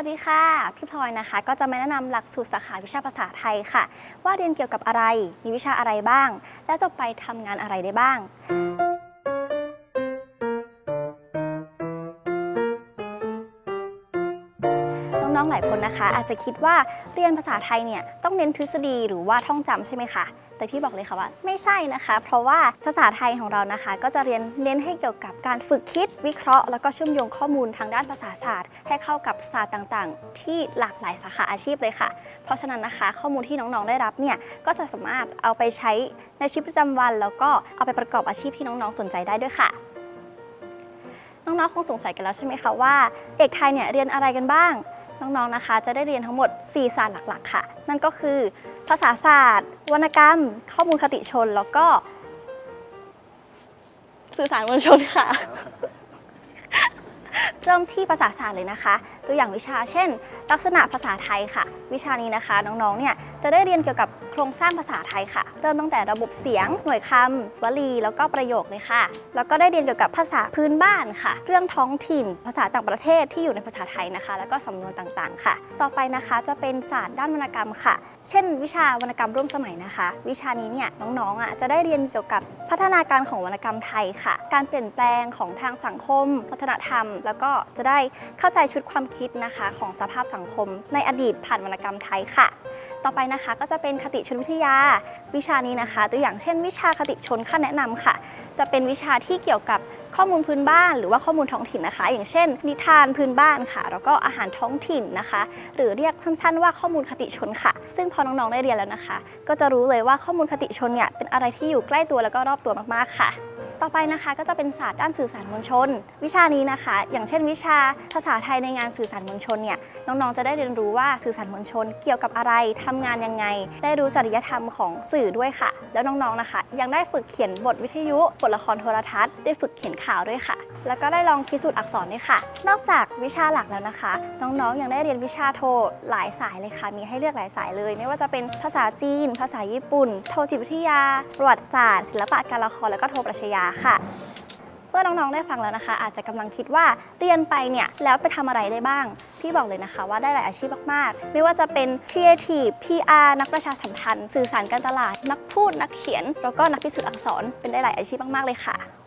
วัสดีค่ะ พี่พลอยนะคะ ก็จะมาแนะนำหลักสูตรสาขาวิชาภาษาไทยค่ะ ว่าเรียนเกี่ยวกับอะไร มีวิชาอะไรบ้าง และจะไปทำงานอะไรได้บ้าง น้องๆหลายคนนะคะ อาจจะคิดว่าเรียนภาษาไทยเนี่ยต้องเน้นทฤษฎีหรือว่าท่องจำใช่ไหมคะแต่พี่บอกเลยค่ะว่าไม่ใช่นะคะ เพราะว่าภาษาไทยของเรานะคะ ก็จะเรียนเน้นให้เกี่ยวกับการฝึกคิดวิเคราะห์ แล้วก็เชื่อมโยงข้อมูลทางด้านภาษาศาสตร์ ให้เข้ากับศาสตร์ต่างๆ ที่หลากหลายสาขาอาชีพเลยค่ะ เพราะฉะนั้นนะคะ ข้อมูลที่น้องๆได้รับเนี่ยก็จะสามารถเอาไปใช้ในชีวิตประจำวัน แล้วก็เอาไปประกอบอาชีพที่น้องๆสนใจได้ด้วยค่ะน้องๆคงสงสัยกันแล้วใช่ไหมคะว่าเอกไทยเนี่ยเรียนอะไรกันบ้าง น้องๆนะคะ จะได้เรียนทั้งหมด 4 ศาสตร์หลักๆ ค่ะ นั่นก็คือภาษาศาสตร์ วรรณกรรม ข้อมูลคติชน แล้วก็ สื่อสารมวลชนค่ะ เริ่มที่ภาษาศาสตร์เลยนะคะ ตัวอย่างวิชาเช่น ลักษณะภาษาไทยค่ะ วิชานี้นะคะน้องๆเนี่ยจะได้เรียนเกี่ยวกับโครงสร้างภาษาไทยค่ะ เริ่มตั้งแต่ระบบเสียง หน่วยคำวลี แล้วก็ประโยคเลยค่ะ แล้วก็ได้เรียนเกี่ยวกับภาษาพื้นบ้านค่ะ เรื่องท้องถิ่น ภาษาต่างประเทศที่อยู่ในภาษาไทยนะคะ แล้วก็สำนวนต่างๆ ค่ะ ต่อไปนะคะจะเป็นศาสตร์ด้านวรรณกรรมค่ะ เช่น วิชาวรรณกรรมร่วมสมัยนะคะ วิชานี้เนี่ยน้องๆอะจะได้เรียนเกี่ยวกับพัฒนาการของวรรณกรรมไทยค่ะ การเปลี่ยนแปลงของทางสังคม วัฒนธรรม แล้วก็จะได้เข้าใจชุดความคิดนะคะ ของสภาพสังคม ในอดีตผ่านวรรณกรรมไทยค่ะ ต่อไปนะคะก็จะเป็นคติชนวิทยา วิชานี้นะคะ ตัวอย่างเช่น วิชาคติชนขั้นแนะนำค่ะ จะเป็นวิชาที่เกี่ยวกับข้อมูลพื้นบ้านหรือว่าข้อมูลท้องถิ่นนะคะ อย่างเช่น นิทานพื้นบ้านค่ะ แล้วก็อาหารท้องถิ่นนะคะ หรือเรียกสั้นๆว่าข้อมูลคติชนค่ะ ซึ่งพอน้องๆได้เรียนแล้วนะคะ ก็จะรู้เลยว่าข้อมูลคติชนเนี่ยเป็นอะไรที่อยู่ใกล้ตัวแล้วก็รอบตัวมากๆค่ะ ต่อไปนะคะก็จะเป็นศาสตร์ด้านสื่อสารมวลชน วิชานี้นะคะ อย่างเช่น วิชาภาษาไทยในงานสื่อสารมวลชนเนี่ยน้องๆจะได้เรียนรู้ว่าสื่อสารมวลชน เกี่ยวกับอะไรทำงานยังไง ได้รู้จริยธรรมของสื่อด้วยค่ะ แล้วน้องๆนะคะ ยังได้ฝึกเขียนบทวิทยุบทละครโทรทัศน์ได้ฝึกเขียนข่าวด้วยค่ะ แล้วก็ได้ลองพิสูจน์อักษรด้วยค่ะ นอกจากวิชาหลักแล้วนะคะ น้องๆยังได้เรียนวิชาโทหลายสายเลยค่ะ มีให้เลือกหลายสายเลย ไม่ว่าจะเป็นภาษาจีน ภาษาญี่ปุ่น โทจิตวิทยาประวัติศาสตร์ ศิลปะการละครแล้วก็โทปรัชญาค่ะ เมื่อน้องๆได้ฟังแล้วนะคะ อาจจะกำลังคิดว่าเรียนไปเนี่ยแล้วไปทำอะไรได้บ้าง พี่บอกเลยนะคะว่าได้หลายอาชีพมากๆ ไม่ว่าจะเป็น Creative PR นักประชาสัมพันธ์ สื่อสารการตลาด นักพูดนักเขียน แล้วก็นักพิสูจน์อักษรเป็นได้หลายอาชีพมากๆเลยค่ะ